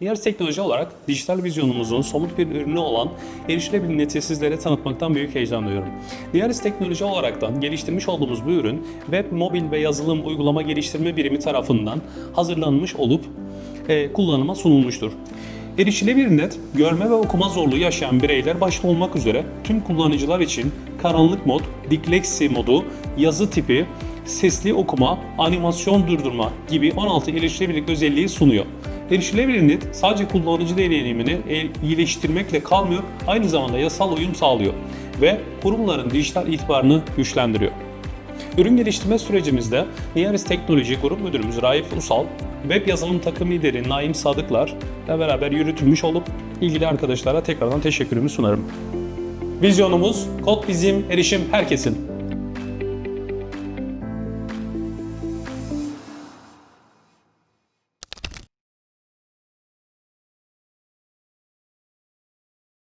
Diğer teknoloji olarak dijital vizyonumuzun somut bir ürünü olan erişilebilirliğini sizlere tanıtmaktan büyük heyecan duyuyorum. Diğer teknoloji olaraktan geliştirmiş olduğumuz bu ürün web, mobil ve yazılım uygulama geliştirme birimi tarafından hazırlanmış olup e, kullanıma sunulmuştur. Erişilebilir net, görme ve okuma zorluğu yaşayan bireyler başta olmak üzere tüm kullanıcılar için karanlık mod, dikleksi modu, yazı tipi, sesli okuma, animasyon durdurma gibi 16 erişilebilirlik özelliği sunuyor. Erişilebilir net sadece kullanıcı deneyimini iyileştirmekle kalmıyor, aynı zamanda yasal uyum sağlıyor ve kurumların dijital itibarını güçlendiriyor. Ürün geliştirme sürecimizde Niyaris Teknoloji Grup Müdürümüz Raif Usal, web yazılım takım lideri Naim Sadıklar ile beraber yürütülmüş olup ilgili arkadaşlara tekrardan teşekkürümü sunarım. Vizyonumuz kod bizim, erişim herkesin.